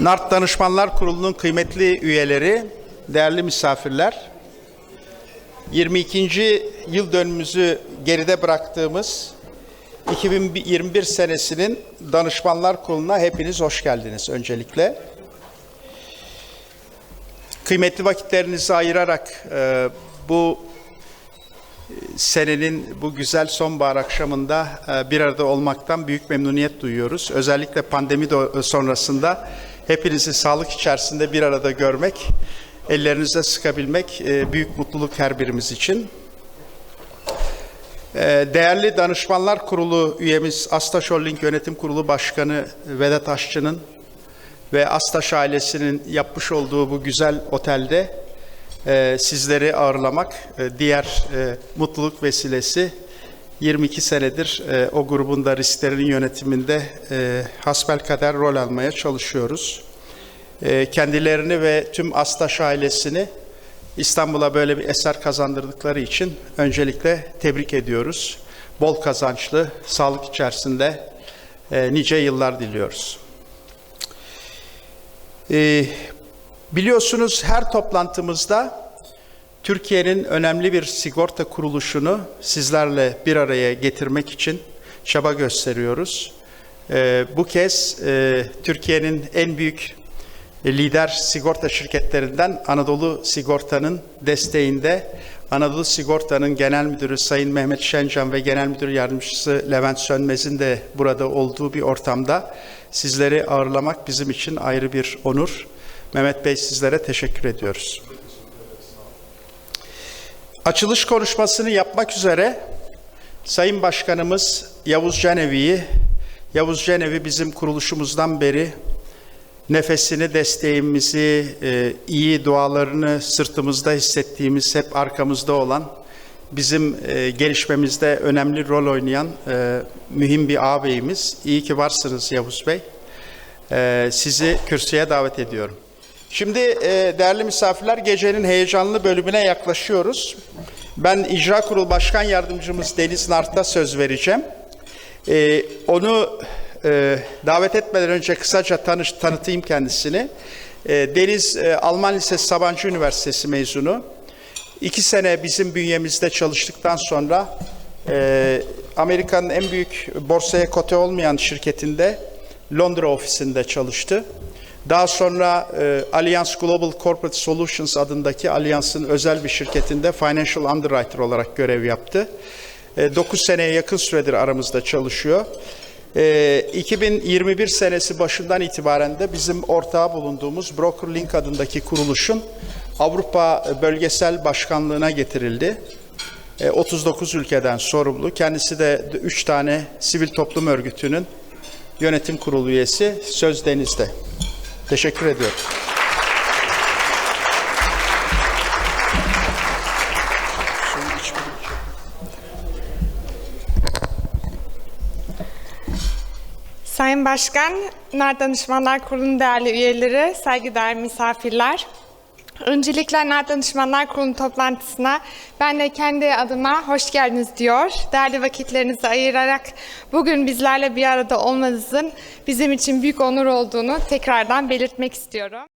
NART Danışmanlar Kurulu'nun kıymetli üyeleri, değerli misafirler, 22. yıl dönümümüzü geride bıraktığımız 2021 senesinin Danışmanlar Kurulu'na hepiniz hoş geldiniz öncelikle. Kıymetli vakitlerinizi ayırarak e, bu senenin bu güzel sonbahar akşamında e, bir arada olmaktan büyük memnuniyet duyuyoruz. Özellikle pandemi sonrasında hepinizi sağlık içerisinde bir arada görmek, ellerinizle sıkabilmek e, büyük mutluluk her birimiz için. E, Değerli Danışmanlar Kurulu üyemiz Astaş Holding Yönetim Kurulu Başkanı Vedat Aşçı'nın ve Astaş ailesinin yapmış olduğu bu güzel otelde e, sizleri ağırlamak diğer mutluluk vesilesi 22 senedir e, o grubun da risklerinin yönetiminde e, hasbelkader rol almaya çalışıyoruz. E, kendilerini ve tüm Astaş ailesini İstanbul'a böyle bir eser kazandırdıkları için öncelikle tebrik ediyoruz. Bol kazançlı, sağlık içerisinde e, nice yıllar diliyoruz. E, biliyorsunuz her toplantımızda Türkiye'nin önemli bir sigorta kuruluşunu sizlerle bir araya getirmek için çaba gösteriyoruz. E, bu kez e, Türkiye'nin en büyük lider sigorta şirketlerinden Anadolu Sigorta'nın desteğinde Anadolu Sigorta'nın Genel Müdürü Sayın Mehmet Şencan ve Genel Müdür Yardımcısı Levent Sönmez'in de burada olduğu bir ortamda sizleri ağırlamak bizim için ayrı bir onur. Mehmet Bey sizlere teşekkür ediyoruz. Açılış konuşmasını yapmak üzere Sayın Başkanımız Yavuz Cenevi'yi, Yavuz Cenevi bizim kuruluşumuzdan beri nefesini, desteğimizi, e, iyi dualarını sırtımızda hissettiğimiz, hep arkamızda olan, bizim e, gelişmemizde önemli rol oynayan e, mühim bir ağabeyimiz. İyi ki varsınız Yavuz Bey. Sizi kürsüye davet ediyorum. Şimdi değerli misafirler gecenin heyecanlı bölümüne yaklaşıyoruz. Ben İcra Kurulu Başkan Yardımcımız Deniz Nart'a söz vereceğim. E, onu e, davet etmeden önce kısaca tanış, tanıtayım kendisini. E, Deniz e, Alman Lisesi Sabancı Üniversitesi mezunu. İki sene bizim bünyemizde çalıştıktan sonra e, Amerika'nın en büyük borsaya kote olmayan şirketinde Londra ofisinde çalıştı. Daha sonra e, Allianz Global Corporate Solutions adındaki Allianz'ın özel bir şirketinde Financial Underwriter olarak görev yaptı. 9 seneye yakın süredir aramızda çalışıyor. E, 2021 senesi başından itibaren de bizim ortağı bulunduğumuz BrokerLink adındaki kuruluşun Avrupa Bölgesel Başkanlığına getirildi. E, 39 ülkeden sorumlu. Kendisi de 3 tane sivil toplum örgütünün yönetim kurulu üyesi Söz Deniz'de. Teşekkür ediyorum. Sayın Başkan, NAR Danışmanlar Kurulu'nun değerli üyeleri, saygıdeğer misafirler. Öncelikle NAR Danışmanlar Kurulu toplantısına ben de kendi adıma hoş geldiniz diyor. Değerli vakitlerinizi ayırarak bugün bizlerle bir arada olmanızın bizim için büyük onur olduğunu tekrardan belirtmek istiyorum.